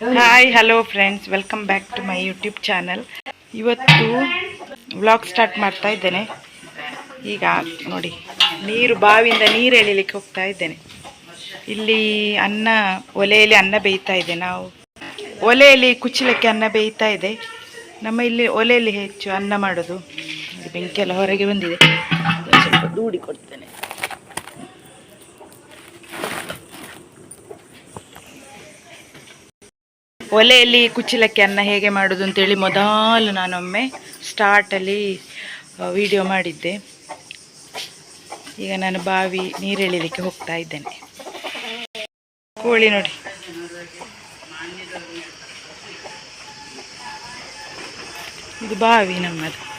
Hi hello friends welcome back to my YouTube channel ಇವತ್ತು vlog start ಮಾಡ್ತಾ ಇದ್ದೇನೆ. ಈಗ ನೋಡಿ, ನೀರು ಬಾವಿಯಿಂದ ನೀರು ಎಳಿಲಿಕ್ಕೆ ಹೋಗ್ತಾ ಇದ್ದೇನೆ. ಇಲ್ಲಿ ಅನ್ನ, ಒಲೆಯಲ್ಲಿ ಅನ್ನ ಬೇಯ್ತಾ ಇದೆ ನಾವು. ಒಲೆಯಲ್ಲಿ ಕುಚ್ಚಲಕ್ಕೆ ಅನ್ನ ಬೇಯ್ತಾ ಇದೆ. ನಮ್ಮ ಇಲ್ಲಿ ಒಲೆಯಲ್ಲಿ ಹೆಚ್ಚು ಅನ್ನ ಮಾಡೋದು. ಬೆಂಕಿ ಎಲ್ಲ ಹೊರಗೆ ಬಂದಿದೆ. ಸ್ವಲ್ಪ ದೂಡಿ ಕೊಡ್ತೇನೆ. ಒಲೆಯಲ್ಲಿ ಕುಚ್ಚಲಕ್ಕಿ ಅನ್ನ ಹೇಗೆ ಮಾಡೋದು ಅಂತೇಳಿ ಮೊದಲು ನಾನೊಮ್ಮೆ ಸ್ಟಾರ್ಟಲ್ಲಿ ವಿಡಿಯೋ ಮಾಡಿದ್ದೆ. ಈಗ ನಾನು ಬಾವಿ ನೀರೆಳಿಲಿಕ್ಕೆ ಹೋಗ್ತಾ ಇದ್ದೇನೆ. ಕೋಳಿ ನೋಡಿ. ಇದು ಬಾವಿ ನಮ್ಮದು.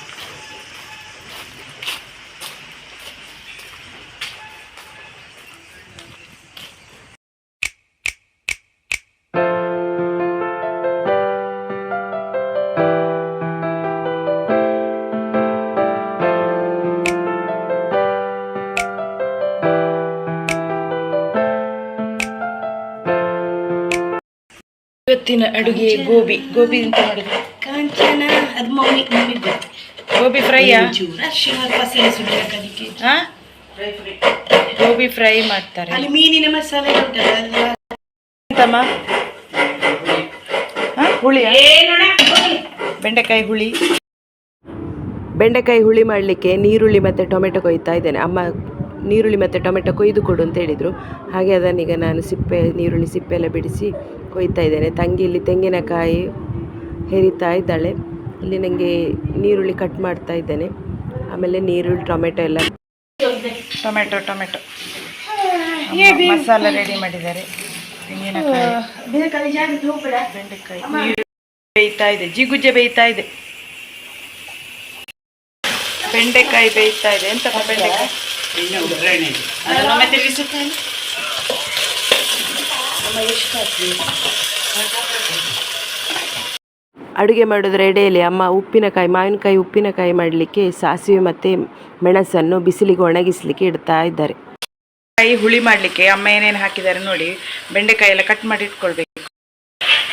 ಇವತ್ತಿನ ಅಡುಗೆ ಗೋಬಿ ಗೋಬಿ. ಅಂತ ಮಾಡಿದ್ರು ಕಾಂಚನ ಅದು ಮಮ್ಮಿ ಗೋಬಿ ಗೊತ್ತು. ಗೋಬಿ ಫ್ರೈ ಗೋಬಿ ಫ್ರೈ ಮಾಡ್ತಾರೆ. ಅಲ್ಲಿ ಮೀನಿನ ಮಸಾಲೆ ಉಂಟಲ್ಲ ಹುಳಿ. ಬೆಂಡೆಕಾಯಿ ಹುಳಿ. ಬೆಂಡೆಕಾಯಿ ಹುಳಿ ಮಾಡಲಿಕ್ಕೆ ನೀರುಳ್ಳಿ ಮತ್ತು ಟೊಮೆಟೊ ಕೊಯ್ತಾ ಇದ್ದೇನೆ. ಅಮ್ಮ ನೀರುಳ್ಳಿ ಮತ್ತು ಟೊಮೆಟೊ ಕೊಯ್ದು ಕೊಡು ಅಂತ ಹೇಳಿದರು. ಹಾಗೆ ಅದನ್ನೀಗ ನಾನು ಸಿಪ್ಪೆ ನೀರುಳ್ಳಿ ಸಿಪ್ಪೆ ಎಲ್ಲ ಬಿಡಿಸಿ ಕೊಯ್ತಾ ಇದ್ದೇನೆ. ತಂಗಿ ಇಲ್ಲಿ ತೆಂಗಿನಕಾಯಿ ಹೆರಿತಾ ಇದ್ದಾಳೆ. ಇಲ್ಲಿ ನನಗೆ ನೀರುಳ್ಳಿ ಕಟ್ ಮಾಡ್ತಾ ಇದ್ದೇನೆ. ಆಮೇಲೆ ನೀರುಳ್ಳಿ ಟೊಮೆಟೊ ಎಲ್ಲ ಟೊಮೆಟೊ ಟೊಮೆಟೊ. ಮಸಾಲ ರೆಡಿ ಮಾಡಿದ್ದಾರೆ. ತೆಂಗಿನಕಾಯಿ. ಬೆಂಡೆಕಾಯಿ. ಬೇಯ್ತಾ ಇದೆ. ಜಿಗುಜ್ಜೆ ಬೇಯ್ತಾ ಇದೆ. ಬೆಂಡೆಕಾಯಿ ಬೇಯ್ತಾ ಇದೆ ಎಂತ ಬೆಂಡೆಕಾಯಿ. ಅಡುಗೆ ಮಾಡಿದ್ರೆ ಎಡೆಯಲ್ಲಿ ಅಮ್ಮ ಉಪ್ಪಿನಕಾಯಿ ಮಾವಿನಕಾಯಿ ಉಪ್ಪಿನಕಾಯಿ ಮಾಡಲಿಕ್ಕೆ ಸಾಸಿವೆ ಮತ್ತು ಮೆಣಸನ್ನು ಬಿಸಿಲಿಗೆ ಒಣಗಿಸಲಿಕ್ಕೆ ಇಡ್ತಾ ಇದ್ದಾರೆ. ಕಾಯಿ ಹುಳಿ ಮಾಡಲಿಕ್ಕೆ ಅಮ್ಮ ಏನೇನು ಹಾಕಿದ್ದಾರೆ ನೋಡಿ ಬೆಂಡೆಕಾಯಿ ಎಲ್ಲ ಕಟ್ ಮಾಡಿ ಇಟ್ಕೊಳ್ಬೇಕು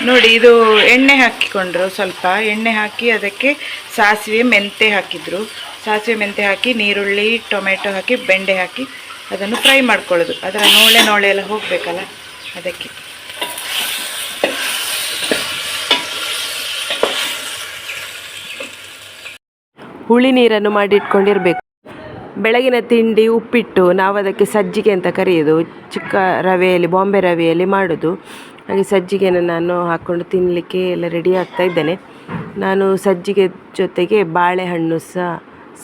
ನೋಡಿ, ಇದು ಎಣ್ಣೆ ಹಾಕಿಕೊಂಡ್ರು ಸ್ವಲ್ಪ. ಎಣ್ಣೆ ಹಾಕಿ ಅದಕ್ಕೆ ಸಾಸಿವೆ ಮೆಂತೆ ಹಾಕಿದ್ರು. ಸಾಸಿವೆ ಮೆಂತೆ ಹಾಕಿ, ನೀರುಳ್ಳಿ, ಟೊಮೆಟೊ ಹಾಕಿ, ಬೆಂಡೆ ಹಾಕಿ ಅದನ್ನು ಫ್ರೈ ಮಾಡ್ಕೊಳ್ಳೋದು. ಅದರ ನೋಳೆ ನೋಳೆ ಎಲ್ಲ ಹೋಗಬೇಕಲ್ಲ ಅದಕ್ಕೆ. ಹುಳಿ ನೀರನ್ನು ಮಾಡಿಟ್ಕೊಂಡಿರಬೇಕು. ಬೆಳಗಿನ ತಿಂಡಿ ಉಪ್ಪಿಟ್ಟು ನಾವು ಅದಕ್ಕೆ ಸಜ್ಜಿಗೆ ಅಂತ ಕರೆಯೋದು. ಚಿಕ್ಕ ರವೆಯಲ್ಲಿ, ಬಾಂಬೆ ರವೆಯಲ್ಲಿ ಮಾಡೋದು. ಹಾಗೆ ಸಜ್ಜಿಗೆನ ನಾನು ಹಾಕ್ಕೊಂಡು ತಿನ್ನಲಿಕ್ಕೆ ಎಲ್ಲ ರೆಡಿ ಆಗ್ತಾ ಇದ್ದೇನೆ. ನಾನು ಸಜ್ಜಿಗೆ ಜೊತೆಗೆ ಬಾಳೆಹಣ್ಣು ಸಹ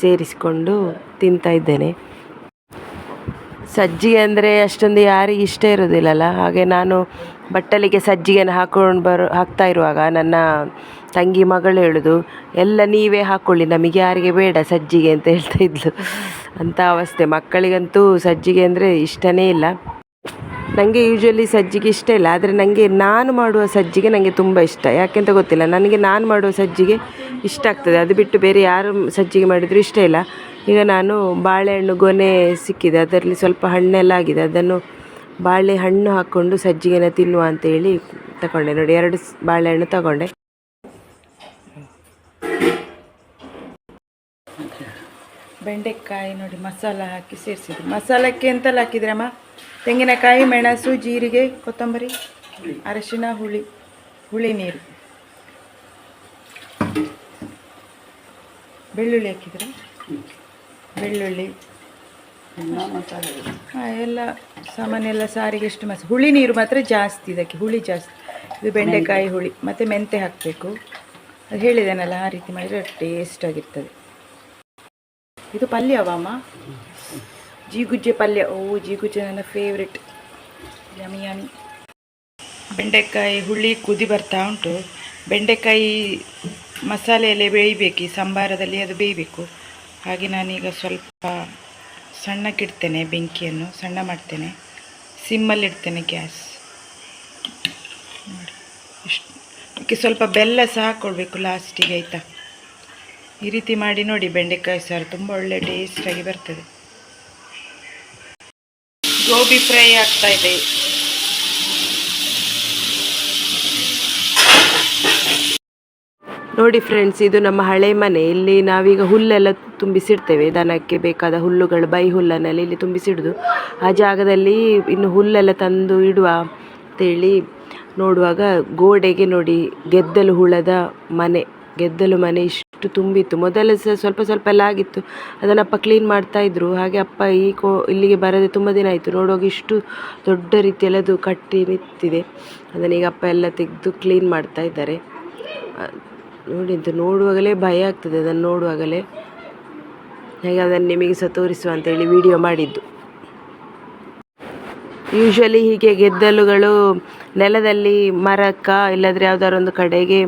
ಸೇರಿಸಿಕೊಂಡು ತಿಂತಾ ಇದ್ದೇನೆ. ಸಜ್ಜಿಗೆ ಅಂದರೆ ಅಷ್ಟೊಂದು ಯಾರಿಗೆ ಇಷ್ಟ ಇರೋದಿಲ್ಲಲ್ಲ ಹಾಗೆ ನಾನು ಬಟ್ಟಲಿಗೆ ಸಜ್ಜಿಗೆನ ಹಾಕೊಂಡು ಬರೋ, ಹಾಕ್ತಾ ಇರುವಾಗ ನನ್ನ ತಂಗಿ ಮಗಳು ಹೇಳೋದು, ಎಲ್ಲ ನೀವೇ ಹಾಕ್ಕೊಳ್ಳಿ ನಮಗೆ ಯಾರಿಗೆ ಬೇಡ ಸಜ್ಜಿಗೆ ಅಂತ ಹೇಳ್ತಾ ಇದ್ಲು. ಅಂಥ ಅವಸ್ಥೆ. ಮಕ್ಕಳಿಗಂತೂ ಸಜ್ಜಿಗೆ ಅಂದರೆ ಇಷ್ಟನೇ ಇಲ್ಲ. ನನಗೆ ಯೂಶ್ವಲಿ ಸಜ್ಜಿಗೆ ಇಷ್ಟ ಇಲ್ಲ, ಆದರೆ ನನಗೆ ನಾನು ಮಾಡುವ ಸಜ್ಜಿಗೆ ನನಗೆ ತುಂಬ ಇಷ್ಟ. ಯಾಕೆಂತ ಗೊತ್ತಿಲ್ಲ, ನನಗೆ ನಾನು ಮಾಡುವ ಸಜ್ಜಿಗೆ ಇಷ್ಟ ಆಗ್ತದೆ. ಅದು ಬಿಟ್ಟು ಬೇರೆ ಯಾರು ಸಜ್ಜಿಗೆ ಮಾಡಿದರೂ ಇಷ್ಟ ಇಲ್ಲ. ಈಗ ನಾನು ಬಾಳೆಹಣ್ಣು, ಗೊನೆ ಸಿಕ್ಕಿದೆ. ಅದರಲ್ಲಿ ಸ್ವಲ್ಪ ಹಣ್ಣೆಲ್ಲ ಆಗಿದೆ. ಅದನ್ನು ಬಾಳೆಹಣ್ಣು ಹಾಕ್ಕೊಂಡು ಸಜ್ಜಿಗೆನ ತಿನ್ನುವ ಅಂತೇಳಿ ತಗೊಂಡೆ ನೋಡಿ, ಎರಡು ಬಾಳೆಹಣ್ಣು ತಗೊಂಡೆ. ಬೆಂಡೆಕಾಯಿ ನೋಡಿ, ಮಸಾಲ ಹಾಕಿ ಸೇರಿಸಿದ್ರು ಮಸಾಲಕ್ಕೆ ಎಂತೆಲ್ಲ ಹಾಕಿದ್ರಮ್ಮ ತೆಂಗಿನಕಾಯಿ, ಮೆಣಸು, ಜೀರಿಗೆ, ಕೊತ್ತಂಬರಿ, ಅರಶಿನ, ಹುಳಿ ಹುಳಿ ನೀರು. ಬೆಳ್ಳುಳ್ಳಿ ಹಾಕಿದ್ರೆ? ಬೆಳ್ಳುಳ್ಳಿ. ಹಾಂ, ಎಲ್ಲ ಸಾಮಾನೆಲ್ಲ ಸಾರಿಗೆ ಎಷ್ಟು ಮಸ. ಹುಳಿ ನೀರು ಮಾತ್ರ ಜಾಸ್ತಿ ಇದಕ್ಕೆ, ಹುಳಿ ಜಾಸ್ತಿ. ಇದು ಬೆಂಡೆಕಾಯಿ ಹುಳಿ, ಮತ್ತು ಮೆಂತೆ ಹಾಕಬೇಕು. ಅದು ಹೇಳಿದ್ದೇನಲ್ಲ ಆ ರೀತಿ ಮಾಡಿದರೆ ಟೇಸ್ಟ್ ಆಗಿರ್ತದೆ. ಇದು ಪಲ್ಯವಮ್ಮ ಜೀಗುಜ್ಜೆ ಪಲ್ಯ. ಓ, ಜೀಗುಜ್ಜೆ ನನ್ನ ಫೇವ್ರೆಟ್ ಯಮಿ ಯಮಿ ಬೆಂಡೆಕಾಯಿ ಹುಳಿ ಕುದಿ ಬರ್ತಾ ಉಂಟು. ಬೆಂಡೆಕಾಯಿ ಮಸಾಲೆಯಲ್ಲೇ ಬೇಯಬೇಕು, ಈ ಸಂಬಾರದಲ್ಲಿ ಅದು ಬೇಯಬೇಕು. ಹಾಗೆ ನಾನೀಗ ಸ್ವಲ್ಪ ಸಣ್ಣಕ್ಕಿಡ್ತೇನೆ ಬೆಂಕಿಯನ್ನು, ಸಣ್ಣ ಮಾಡ್ತೇನೆ. ಸಿಮ್ಮಲ್ಲಿಡ್ತೇನೆ ಗ್ಯಾಸ್. ಇಷ್ಟು. ಅದಕ್ಕೆ ಸ್ವಲ್ಪ ಬೆಲ್ಲ ಸಹ ಹಾಕ್ಕೊಳ್ಬೇಕು ಲಾಸ್ಟಿಗೆ ಆಯಿತಾ? ಈ ರೀತಿ ಮಾಡಿ ನೋಡಿ, ಬೆಂಡೆಕಾಯಿ ಸಾರು ತುಂಬ ಒಳ್ಳೆ ಟೇಸ್ಟಾಗಿ ಬರ್ತದೆ. ಗೋಬಿ ಫ್ರೈ ಆಗ್ತಾ ಇದೆ. ನೋಡಿ ಫ್ರೆಂಡ್ಸ್ ಇದು ನಮ್ಮ ಹಳೆ ಮನೆ. ಇಲ್ಲಿ ನಾವೀಗ ಹುಲ್ಲೆಲ್ಲ ತುಂಬಿಸಿಡ್ತೇವೆ. ದನಕ್ಕೆ ಬೇಕಾದ ಹುಲ್ಲುಗಳು ಬೈ ಹುಲ್ಲನ್ನೆಲ್ಲ ಇಲ್ಲಿ ತುಂಬಿಸಿಡೋದು. ಆ ಜಾಗದಲ್ಲಿ ಇನ್ನು ಹುಲ್ಲೆಲ್ಲ ತಂದು ಇಡುವ ಅಂತೇಳಿ ನೋಡುವಾಗ ಗೋಡೆಗೆ ನೋಡಿ ಗೆದ್ದಲು ಹುಳದ ಮನೆ. ಗೆದ್ದಲು ಮನೆ ತುಂಬಿತ್ತು. ಮೊದಲು ಸಹ ಸ್ವಲ್ಪ ಸ್ವಲ್ಪ ಎಲ್ಲ ಆಗಿತ್ತು. ಅದನ್ನಪ್ಪ ಕ್ಲೀನ್ ಮಾಡ್ತಾ ಇದ್ದರು ಹಾಗೆ ಅಪ್ಪ ಈ ಕೋ ಇಲ್ಲಿಗೆ ಬರದೆ ತುಂಬ ದಿನ ಆಯಿತು. ನೋಡುವಾಗ ಇಷ್ಟು ದೊಡ್ಡ ರೀತಿಯಲ್ಲಿ ಅದು ಕಟ್ಟಿ ನಿಂತಿದೆ. ಅದನ್ನೀಗ ಅಪ್ಪ ಎಲ್ಲ ತೆಗೆದು ಕ್ಲೀನ್ ಮಾಡ್ತಾ ಇದ್ದಾರೆ. ನೋಡಿ ಇದು ನೋಡುವಾಗಲೇ ಭಯ ಆಗ್ತದೆ. ಅದನ್ನು ನೋಡುವಾಗಲೇ. ಹಾಗೆ ಅದನ್ನು ನಿಮಗೆ ಸಹ ತೋರಿಸುವ ಅಂತೇಳಿ ವಿಡಿಯೋ ಮಾಡಿದ್ದು. ಯೂಶ್ವಲಿ ಹೀಗೆ ಗೆದ್ದಲುಗಳು ನೆಲದಲ್ಲಿ ಮರಕ್ಕ ಇಲ್ಲದ್ರೆ ಯಾವ್ದಾದ್ರು ಒಂದು ಕಡೆಗೆ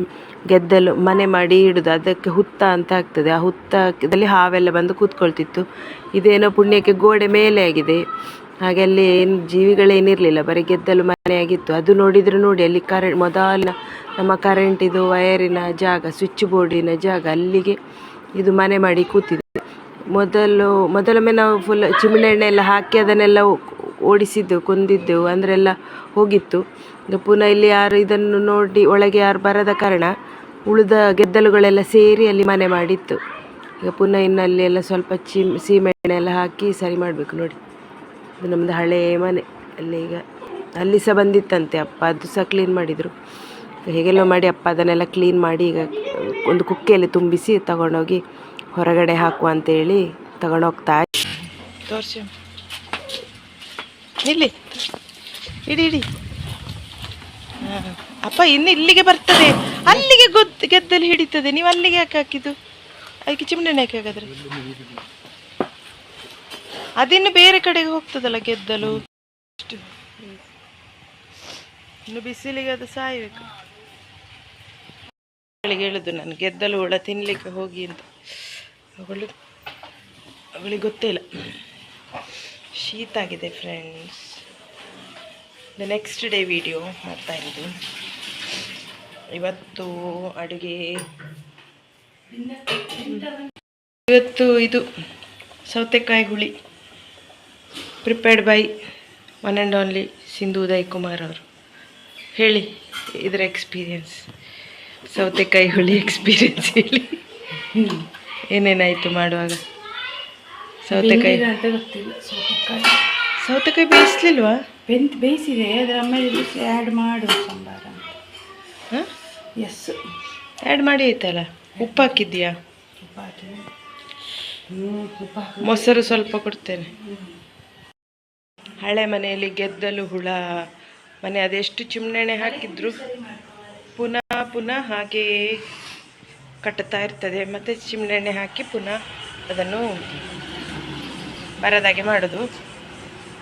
ಗೆದ್ದಲು ಮನೆ ಮಾಡಿ ಇಡುದು, ಅದಕ್ಕೆ ಹುತ್ತ ಅಂತ ಆಗ್ತದೆ. ಆ ಹುತ್ತದಲ್ಲಿ ಹಾವೆಲ್ಲ ಬಂದು ಕೂತ್ಕೊಳ್ತಿತ್ತು. ಇದೇನೋ ಪುಣ್ಯಕ್ಕೆ ಗೋಡೆ ಮೇಲೆ ಆಗಿದೆ. ಹಾಗೆ ಅಲ್ಲಿ ಏನು ಜೀವಿಗಳೇನಿರಲಿಲ್ಲ ಬರೀ ಗೆದ್ದಲು ಮನೆ ಆಗಿತ್ತು. ಅದು ನೋಡಿದರೆ ನೋಡಿ, ಅಲ್ಲಿ ಕರೆಂಟ್ ಮೊದಲಿನ ನಮ್ಮ ಕರೆಂಟಿದು ವಯರಿನ ಜಾಗ ಸ್ವಿಚ್ ಬೋರ್ಡಿನ ಜಾಗ, ಅಲ್ಲಿಗೆ ಇದು ಮನೆ ಮಾಡಿ ಕೂತಿದೆ. ಮೊದಲು, ಮೊದಲೊಮ್ಮೆ ನಾವು ಫುಲ್ ಚಿಮಣಿ ಎಣ್ಣೆ ಎಲ್ಲ ಹಾಕಿ ಅದನ್ನೆಲ್ಲ ಓಡಿಸಿದ್ದೆವು, ಕೊಂದಿದ್ದೆವು ಎಲ್ಲ ಹೋಗಿತ್ತು. ಪುನಃ ಇಲ್ಲಿ ಯಾರು ಇದನ್ನು ನೋಡಿ ಒಳಗೆ ಯಾರು ಬರದ ಕಾರಣ ಉಳಿದ ಗೆದ್ದಲುಗಳೆಲ್ಲ ಸೇರಿ ಅಲ್ಲಿ ಮನೆ ಮಾಡಿತ್ತು. ಈಗ ಪುನಃ ಇನ್ನಲ್ಲಿ ಎಲ್ಲ ಸ್ವಲ್ಪ ಚಿಮ್, ಸೀಮೆಣ್ಣೆ ಎಲ್ಲ ಹಾಕಿ ಸರಿ ಮಾಡಬೇಕು ನೋಡಿ. ಇದು ನಮ್ಮದು ಹಳೆಯ ಮನೆ. ಅಲ್ಲಿ ಈಗ, ಅಲ್ಲಿ ಸಹ ಬಂದಿತ್ತಂತೆ ಅಪ್ಪ, ಅದು ಸಹ ಕ್ಲೀನ್ ಮಾಡಿದರು. ಹೇಗೆಲ್ಲ ಮಾಡಿ ಅಪ್ಪ ಅದನ್ನೆಲ್ಲ ಕ್ಲೀನ್ ಮಾಡಿ ಈಗ ಒಂದು ಕುಕ್ಕೆಯಲ್ಲಿ ತುಂಬಿಸಿ ತಗೊಂಡೋಗಿ ಹೊರಗಡೆ ಹಾಕುವ ಅಂತೇಳಿ ತಗೊಂಡೋಗ್ತಾ ತೋರಿಸಿ. ಇಲ್ಲಿ. ಇಡಿ ಇಡಿ. ಅಪ್ಪ ಇನ್ನು ಇಲ್ಲಿಗೆ ಬರ್ತದೆ. ಅಲ್ಲಿಗೆ ಗೊತ್ತು ಗೆದ್ದಲ್ಲಿ ಹಿಡಿತದೆ. ನೀವು ಅಲ್ಲಿಗೆ ಯಾಕೆ ಹಾಕಿದ್ದು? ಅದಕ್ಕೆ ಚಿಮಣೆಣ್ಣೆ ಯಾಕೆ ಹಾಗಾದ್ರೆ? ಅದಿನ್ನು ಬೇರೆ ಕಡೆಗೆ ಹೋಗ್ತದಲ್ಲ ಗೆದ್ದಲು. ಇನ್ನು ಬಿಸಿಲಿಗೆ ಅದು ಸಾಯ್ಬೇಕು. ಹೇಳುದು ನಾನು, ಗೆದ್ದಲು ಹುಳ ತಿನ್ಲಿಕ್ಕೆ ಹೋಗಿ ಅಂತ. ಅವಳು, ಅವಳಿಗೆ ಗೊತ್ತೇ ಇಲ್ಲ. ಶೀತ ಆಗಿದೆ friends the next day video ಮಾಡ್ತಾ ಇರೋದು. ಇವತ್ತು ಅಡುಗೆ ಇವತ್ತು ಇದು ಸೌತೆಕಾಯಿ ಹುಳಿ prepared by one and only Sindhu Uday Kumar ಅವರು. ಹೇಳಿ ಇದರ ಎಕ್ಸ್ಪೀರಿಯನ್ಸ್ ಸೌತೆಕಾಯಿ ಹುಳಿ ಎಕ್ಸ್ಪೀರಿಯನ್ಸ್ ಹೇಳಿ. ಏನೇನಾಯಿತು ಮಾಡುವಾಗ? ಸೌತೆಕಾಯಿ. ಅಂತ ಗೊತ್ತಿಲ್ಲ ಸೌತೆಕಾಯಿ. ಸೌತೆಕಾಯಿ ಬೇಯಿಸ್ಲಿಲ್ವಾ? ಬೆಂತ್ ಬೇಯಿಸಿದೆ ಅದರ ಆಮೇಲೆ ಬಿಸಿ ಆ್ಯಡ್ ಮಾಡು ಸಾಂಬಾರ ಹಾಂ? ಎಸ್ ಆ್ಯಡ್ ಮಾಡಿ ಆಯ್ತಲ್ಲ? ಉಪ್ಪು ಹಾಕಿದ್ಯಾ ಉಪ್ಪು ಹಾಕಿದೆ. ಹ್ಞೂ ಮೊಸರು ಸ್ವಲ್ಪ ಕೊಡ್ತೇನೆ. ಹಳೆ ಮನೆಯಲ್ಲಿ ಗೆದ್ದಲು ಹುಳ. ಮನೆ ಅದೆಷ್ಟು ಚಿಮ್ಣೆಣೆ ಹಾಕಿದ್ರು? ಪುನಃ ಪುನಃ ಹಾಗೆಯೇ ಕಟ್ತಾ ಇರ್ತದೆ. ಮತ್ತು ಚಿಮ್ಣೆಣ್ಣೆ ಹಾಕಿ ಪುನಃ ಅದನ್ನು ಬರದಾಗೆ ಮಾಡೋದು.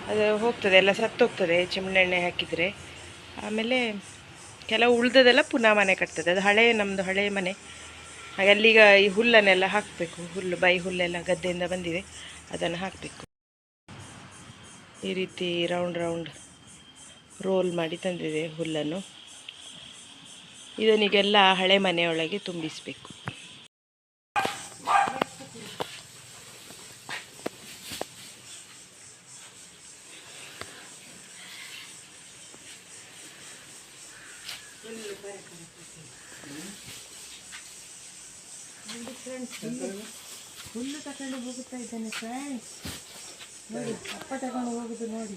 ಅದು ಹೋಗ್ತದೆ, ಎಲ್ಲ ಸತ್ತೋಗ್ತದೆ ಚಿಮಣೆಣ್ಣೆ ಹಾಕಿದರೆ. ಆಮೇಲೆ ಕೆಲವು ಉಳ್ದದೆಲ್ಲ ಪುನಃ ಮನೆ ಕಟ್ತದೆ. ಅದು ಹಳೆಯ ನಮ್ಮದು ಹಳೆಯ ಮನೆ. ಹಾಗೆ ಅಲ್ಲಿಗ ಈ ಹುಲ್ಲನ್ನೆಲ್ಲ ಹಾಕಬೇಕು. ಹುಲ್ಲು, ಬೈ ಹುಲ್ಲೆಲ್ಲ ಗದ್ದೆಯಿಂದ ಬಂದಿದೆ. ಅದನ್ನು ಹಾಕಬೇಕು. ಈ ರೀತಿ ರೌಂಡ್ ರೌಂಡ್ ರೋಲ್ ಮಾಡಿ ತಂದಿದೆ ಹುಲ್ಲನ್ನು. ಇದನ್ನೀಗೆಲ್ಲ ಹಳೆ ಮನೆಯೊಳಗೆ ತುಂಬಿಸಬೇಕು. ಹುಲ್ಲು ತಕೊಂಡು ಹೋಗುತ್ತಾ ಇದ್ದೇನೆ ಫ್ರೆಂಡ್ಸ್ ನೋಡಿ ಅಪ್ಪ ತಗೊಂಡು ಹೋಗುದು ನೋಡಿ.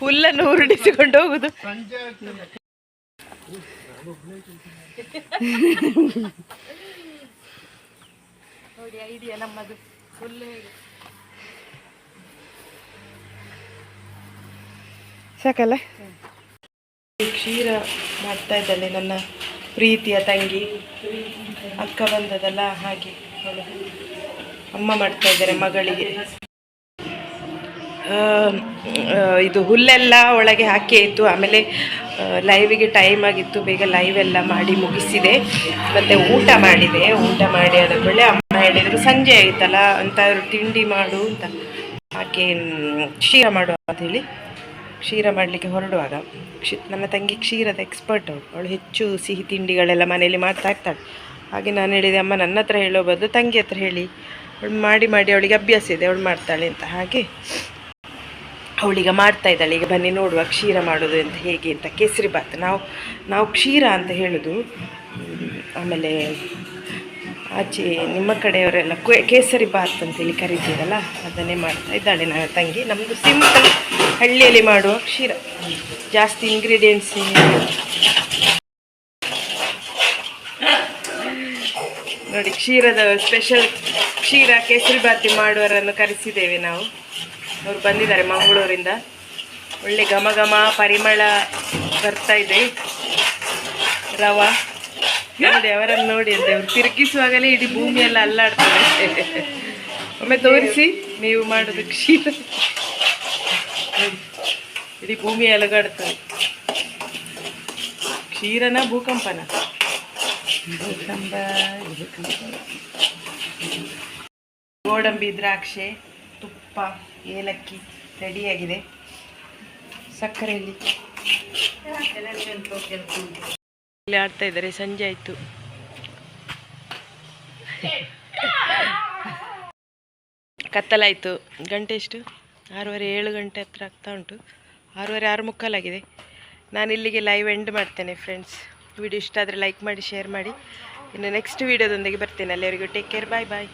ಹುಲ್ಲನ್ನು ಉರುಡಿಸಿಕೊಂಡು ಹೋಗುದು. ನೋಡಿ ಐಡಿಯಾ ನಮ್ಮದು. ಹುಲ್ಲು ಹೇಗೆ ಸಾಕಲ್ಲ? ಕ್ಷೀರ ಮಾಡ್ತಾ ಇದ್ದಾಳೆ ನನ್ನ ಪ್ರೀತಿಯ ತಂಗಿ. ಅಕ್ಕ ಬಂದದಲ್ಲ ಹಾಗೆ. ಅವಳು ಅಮ್ಮ ಮಾಡ್ತಾ ಇದ್ದಾರೆ ಮಗಳಿಗೆ. ಇದು ಹುಲ್ಲೆಲ್ಲ ಒಳಗೆ ಹಾಕಿ ಆಯಿತು. ಆಮೇಲೆ ಲೈವಿಗೆ ಟೈಮ್ ಆಗಿತ್ತು. ಬೇಗ ಲೈವ್ ಎಲ್ಲ ಮಾಡಿ ಮುಗಿಸಿದೆ. ಮತ್ತು ಊಟ ಮಾಡಿದೆ. ಊಟ ಮಾಡಿ ಅದ ಬೆಳೆ ಅಮ್ಮ ಹೇಳಿದರು ಸಂಜೆ ಆಯ್ತಲ್ಲ ಅಂತ ತಿಂಡಿ ಮಾಡು ಅಂತ. ಮ್, ಕ್ಷೀರ ಮಾಡು ಅಂತ ಹೇಳಿ ಕ್ಷೀರ ಮಾಡಲಿಕ್ಕೆ ಹೊರಡುವಾಗ ಕ್ಷಿ ನನ್ನ ತಂಗಿ ಕ್ಷೀರದ ಎಕ್ಸ್ಪರ್ಟ್ ಅವಳು. ಅವಳು ಹೆಚ್ಚು ಸಿಹಿ ತಿಂಡಿಗಳೆಲ್ಲ ಮನೆಯಲ್ಲಿ ಮಾಡ್ತಾ ಇರ್ತಾಳೆ. ಹಾಗೆ ನಾನು ಹೇಳಿದೆ ಅಮ್ಮ ನನ್ನ ಹತ್ರ ಹೇಳೋ ಬದಲು ತಂಗಿ ಹತ್ರ ಹೇಳಿ. ಅವಳು ಮಾಡಿ ಮಾಡಿ ಅವಳಿಗೆ ಅಭ್ಯಾಸ ಇದೆ, ಅವಳು ಮಾಡ್ತಾಳೆ ಅಂತ ಹಾಗೆ. ಅವಳೀಗ ಮಾಡ್ತಾ ಇದ್ದಾಳೆ, ಈಗ ಬನ್ನಿ ನೋಡುವ ಕ್ಷೀರ ಮಾಡೋದು ಅಂತ ಹೇಗೆ ಅಂತ ಕೇಸರಿ ಬಾತ್ ನಾವು ನಾವು ಕ್ಷೀರ ಅಂತ ಹೇಳೋದು, ಆಮೇಲೆ ಆಚೆ ನಿಮ್ಮ ಕಡೆಯವರೆಲ್ಲ ಕೇಸರಿ ಬಾತ್ ಅಂತೇಳಿ ಕರಿತೀರಲ್ಲ, ಅದನ್ನೇ ಮಾಡ್ತಾ ಇದ್ದಾಳೆ ನನ್ನ ತಂಗಿ. ನಮ್ಮದು ಸಿಂಪಲ್ ಹಳ್ಳಿಯಲ್ಲಿ ಮಾಡುವ ಕ್ಷೀರ. ಜಾಸ್ತಿ ಇಂಗ್ರೀಡಿಯೆಂಟ್ಸ್ ನೋಡಿ ಕ್ಷೀರದ ಸ್ಪೆಷಲ್ ಕ್ಷೀರ ಕೇಸರಿ ಬಾತಿ ಮಾಡುವವರನ್ನು ಕರೆಸಿದ್ದೇವೆ ನಾವು. ಅವರು ಬಂದಿದ್ದಾರೆ ಮಂಗಳೂರಿಂದ. ಒಳ್ಳೆ ಘಮ ಘಮ ಪರಿಮಳ ಬರ್ತಾ ಇದೆ. ರವ. ನೋಡಿ ಅವರನ್ನು ನೋಡಿ ಅಂತ ಅವ್ರು ತಿರುಗಿಸುವಾಗಲೇ ಇಡೀ ಭೂಮಿಯೆಲ್ಲ ಅಲ್ಲಾಡ್ತಾರೆ. ಒಮ್ಮೆ ತೋರಿಸಿ ನೀವು ಮಾಡೋದು ಕ್ಷೀರ. ಇಡೀ ಭೂಮಿ ಅಲಗಾಡ್ತದೆ. ಕ್ಷೀರನ ಭೂಕಂಪನ. ಗೋಡಂಬಿ, ದ್ರಾಕ್ಷೆ, ತುಪ್ಪ, ಏಲಕ್ಕಿ ರೆಡಿಯಾಗಿದೆ. ಸಕ್ಕರೆಯಲ್ಲಿ. ಇಲ್ಲಿ ಆಡ್ತಾ ಇದ್ದಾರೆ, ಸಂಜೆ ಆಯಿತು. ಕತ್ತಲಾಯಿತು. ಗಂಟೆ ಎಷ್ಟು? ಆರೂವರೆ ಏಳು ಗಂಟೆ ಹತ್ರ ಆಗ್ತಾ ಉಂಟು. ಆರೂವರೆ ಆರು ಮುಕ್ಕಾಲಾಗಿದೆ ನಾನು ಇಲ್ಲಿಗೆ ಲೈವ್ ಎಂಡ್ ಮಾಡ್ತೇನೆ ಫ್ರೆಂಡ್ಸ್ ವಿಡಿಯೋ ಇಷ್ಟ ಆದರೆ ಲೈಕ್ ಮಾಡಿ ಶೇರ್ ಮಾಡಿ. ಇನ್ನು ನೆಕ್ಸ್ಟ್ ವೀಡಿಯೋದೊಂದಿಗೆ ಬರ್ತೇನೆ. ಅಲ್ಲಿವರೆಗೂ ಟೇಕ್ ಕೇರ್ ಬಾಯ್ ಬಾಯ್